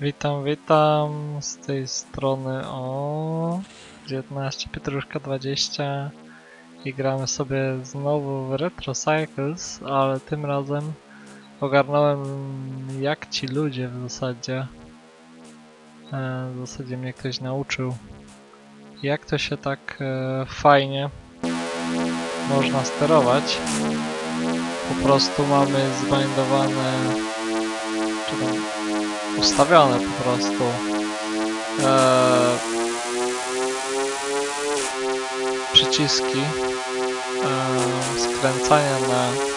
Witam, witam. Z tej strony o 19 Pietruszka 20 i gramy sobie znowu w Retro Cycles, ale tym razem ogarnąłem jak ci ludzie w zasadzie. E, w zasadzie mnie ktoś nauczył jak to się tak e, fajnie można sterować. Po prostu mamy zbindowane ustawione po prostu. E, przyciski. E, skręcania na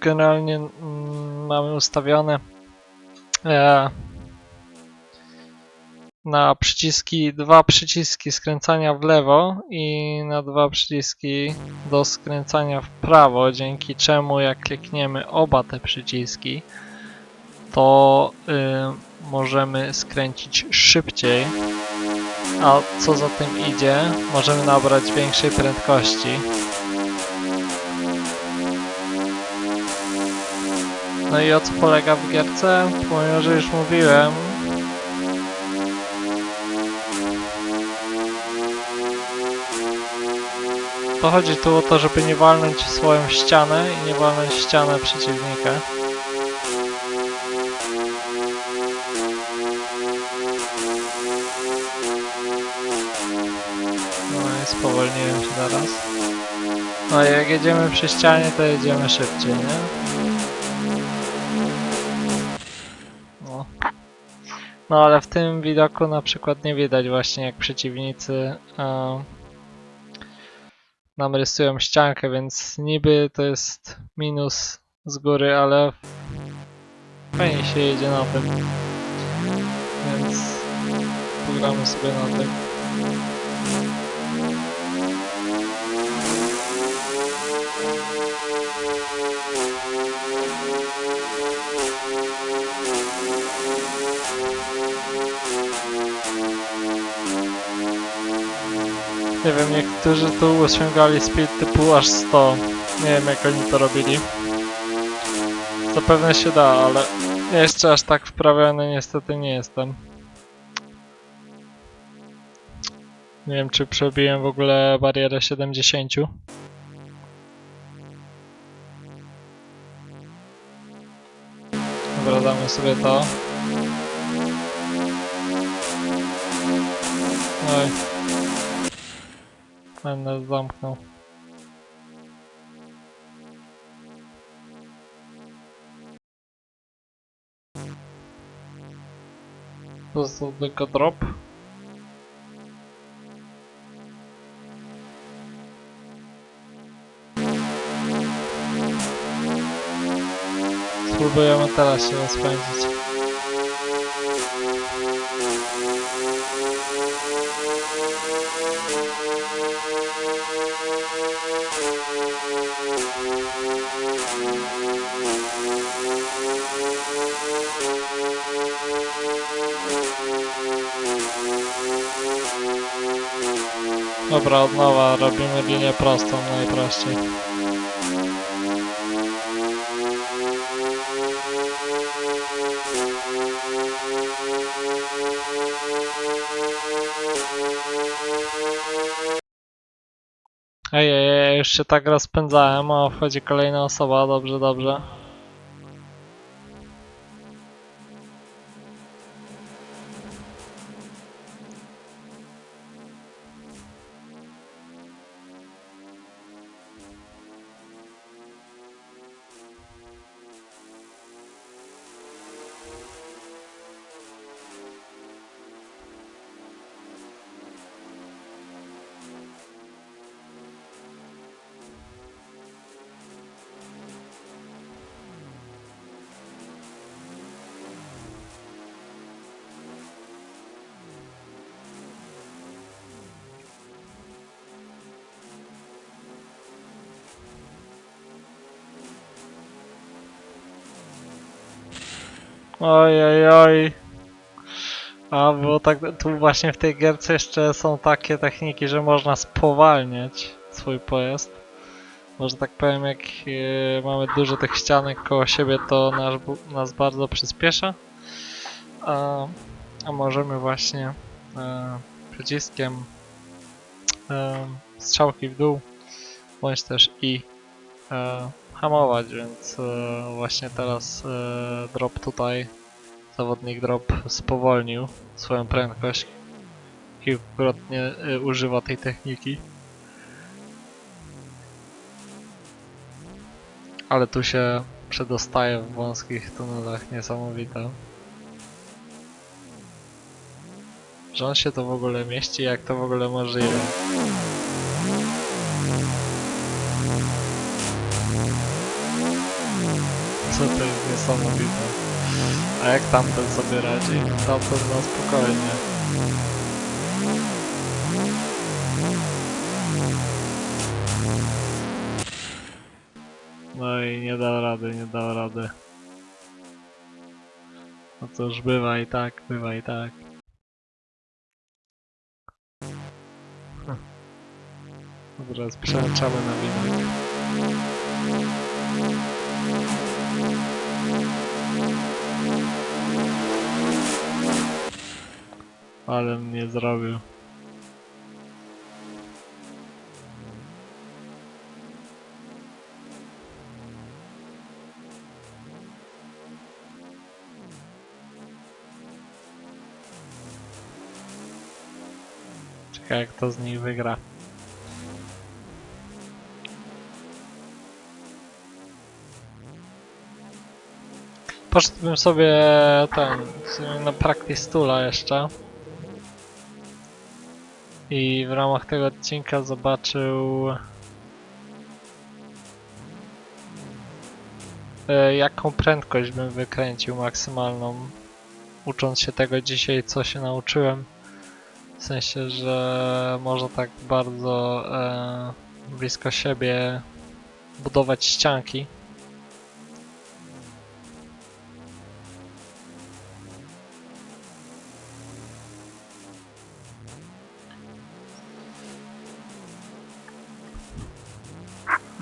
generalnie mm, mamy ustawione. E, na przyciski, dwa przyciski skręcania w lewo i na dwa przyciski do skręcania w prawo, dzięki czemu jak klikniemy oba te przyciski, to y, możemy skręcić szybciej, a co za tym idzie, możemy nabrać większej prędkości. No i o co polega w gierce? Pomimo, że już mówiłem, To chodzi tu o to, żeby nie walnąć w swoją ścianę i nie walnąć w ścianę przeciwnika. No i spowolniłem się teraz. No i jak jedziemy przy ścianie, to jedziemy szybciej, nie? No. No ale w tym widoku na przykład nie widać właśnie jak przeciwnicy e, nam rysują ściankę, więc niby to jest minus z góry, ale fajnie się jedzie na tym. Więc pogramy sobie na tym. Nie wiem, niektórzy tu osiągali speed typu aż 100. Nie wiem jak oni to robili. Zapewne się da, ale jeszcze aż tak wprawiony niestety nie jestem. Nie wiem czy przebiłem w ogóle barierę 70. Dobra, sobie to. Oj. Ten nas zamknął. Został tylko drop. Spróbujemy teraz się rozpędzić. Dobra, od nowa robimy linię prostą najprościej. Ej, ej, ej, już się tak rozpędzałem, o, wchodzi kolejna osoba, dobrze, dobrze. Oj, oj, oj. A, bo tak, tu właśnie w tej gierce jeszcze są takie techniki, że można spowalniać swój pojazd. może tak powiem, jak e, mamy dużo tych ścianek koło siebie, to nas, bu- nas bardzo przyspiesza. A, a możemy właśnie e, przyciskiem e, strzałki w dół, bądź też i e, hamować, więc e, właśnie teraz e, drop tutaj, zawodnik drop spowolnił swoją prędkość. Kilkukrotnie e, używa tej techniki. Ale tu się przedostaje w wąskich tunelach, niesamowite. Że on się to w ogóle mieści, jak to w ogóle możliwe. Co to jest niesamowite. A jak tamten sobie radzi? Tamten no spokojnie. No i nie dał rady, nie dał rady. No cóż, bywa i tak, bywa i tak. Teraz przełączamy na winek. Ale mnie zrobił. Czekaj jak to z nich wygra. Poszedłbym sobie ten, na practice toola jeszcze. I w ramach tego odcinka zobaczył e, jaką prędkość bym wykręcił maksymalną. Ucząc się tego dzisiaj, co się nauczyłem. W sensie, że można tak bardzo e, blisko siebie budować ścianki.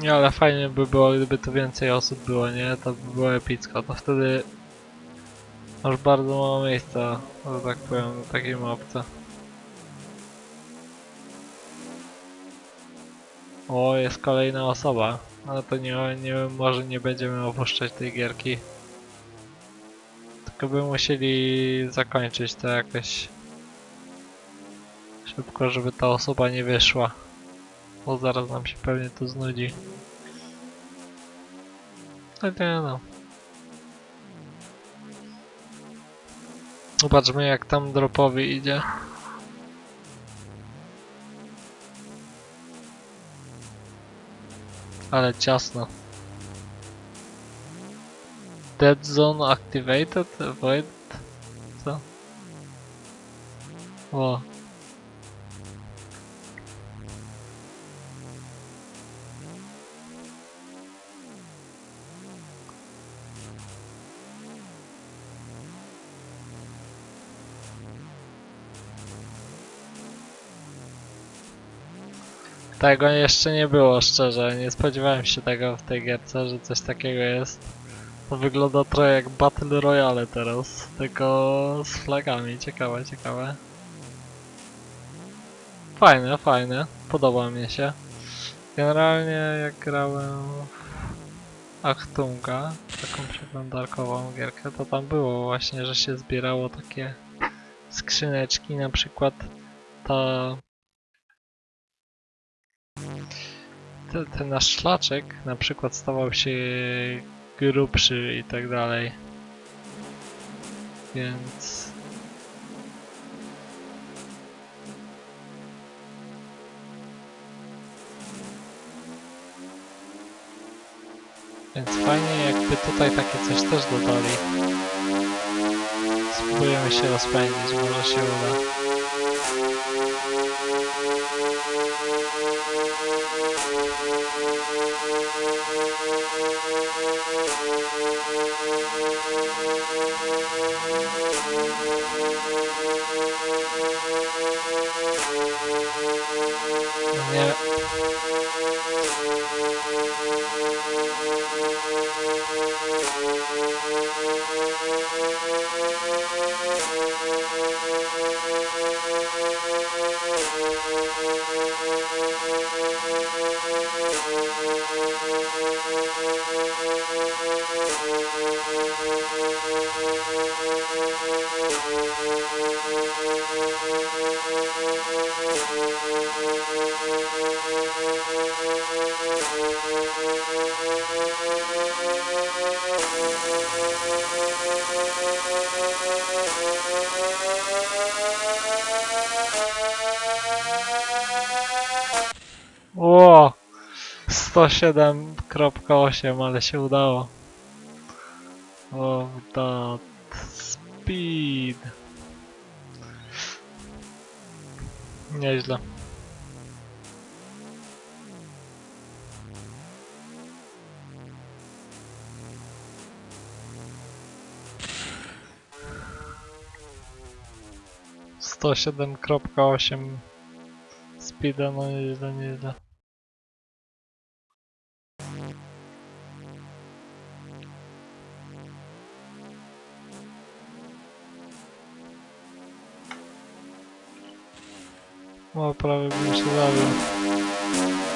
Nie, ale fajnie by było, gdyby tu więcej osób było, nie? To by było epicko. To wtedy masz bardzo mało miejsca, że tak powiem, na takiej mapce. O, jest kolejna osoba. Ale to nie, nie może nie będziemy opuszczać tej gierki. Tylko by musieli zakończyć to jakoś szybko, żeby ta osoba nie wyszła. Bo zaraz nam się pewnie to znudzi. No nie no. Zobaczmy jak tam dropowi idzie. Ale ciasno. Dead zone activated? Avoid? Co? O. Tego jeszcze nie było, szczerze. Nie spodziewałem się tego w tej gierce, że coś takiego jest. To wygląda trochę jak Battle Royale teraz, tylko z flagami. Ciekawe, ciekawe. Fajne, fajne. Podoba mi się. Generalnie jak grałem w Achtunga, taką przeglądarkową gierkę, to tam było właśnie, że się zbierało takie skrzyneczki, na przykład ta te- ten nasz szlaczek na przykład stawał się grubszy i tak dalej. Więc Więc fajnie jakby tutaj takie coś też dodali. Spróbujemy się rozpędzić, może się uda. Nie. Ło! 107.8, ale się udało. O, that speed. Nieźle. Sto siedem kropka osiem speeda, no nieźle, nieźle. O, prawie bym się zabił.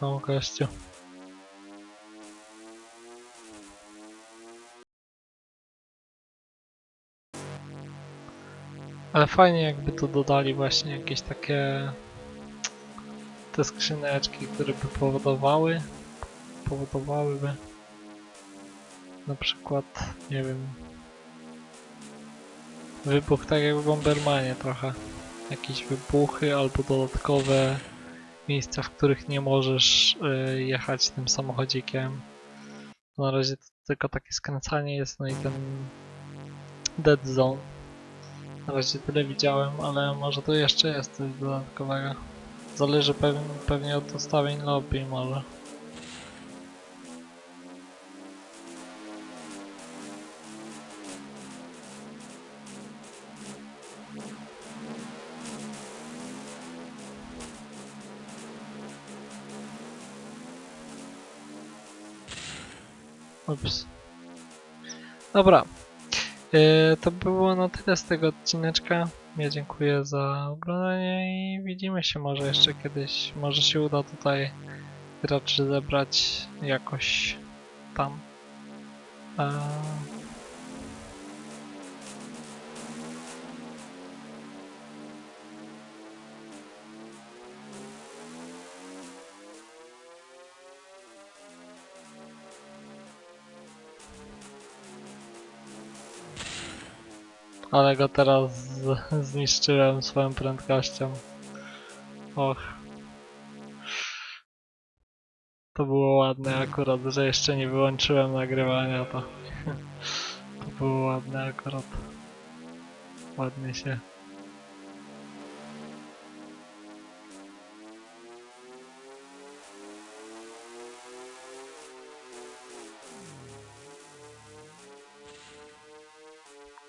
Zamknął gościu. Ale fajnie jakby tu dodali właśnie jakieś takie te skrzyneczki, które by powodowały powodowałyby na przykład, nie wiem wybuch tak jak w Bombermanie trochę jakieś wybuchy albo dodatkowe miejsca, w których nie możesz y, jechać tym samochodzikiem na razie to tylko takie skręcanie jest, no i ten dead zone na razie tyle widziałem, ale może tu jeszcze jest coś dodatkowego. Zależy pewnie od ustawień lobby może. Ups. Dobra, Yy, to było na tyle z tego odcineczka. Ja dziękuję za oglądanie i widzimy się może jeszcze kiedyś. Może się uda tutaj graczy zebrać jakoś tam. Eee, Ale go teraz zniszczyłem swoją prędkością. Och. To było ładne akurat, że jeszcze nie wyłączyłem nagrywania to. To było ładne akurat. Ładnie się.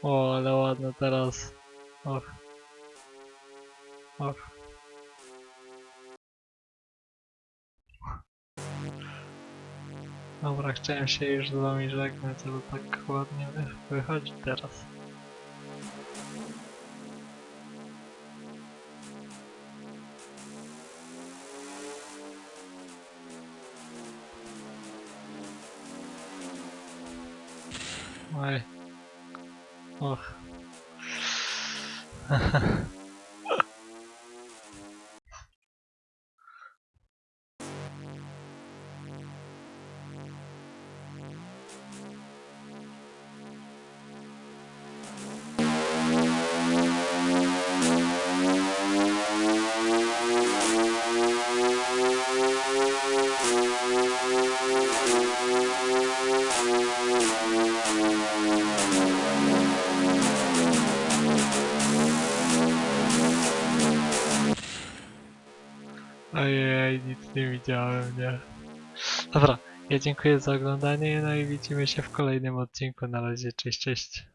O, ale ładne teraz. Och. Och. Dobra, chciałem się już z wami żegnać, ale tak ładnie wy- wychodzi teraz. Oj. Och. nie widziałem, nie. Dobra, ja dziękuję za oglądanie, no i widzimy się w kolejnym odcinku. Na razie, cześć, cześć.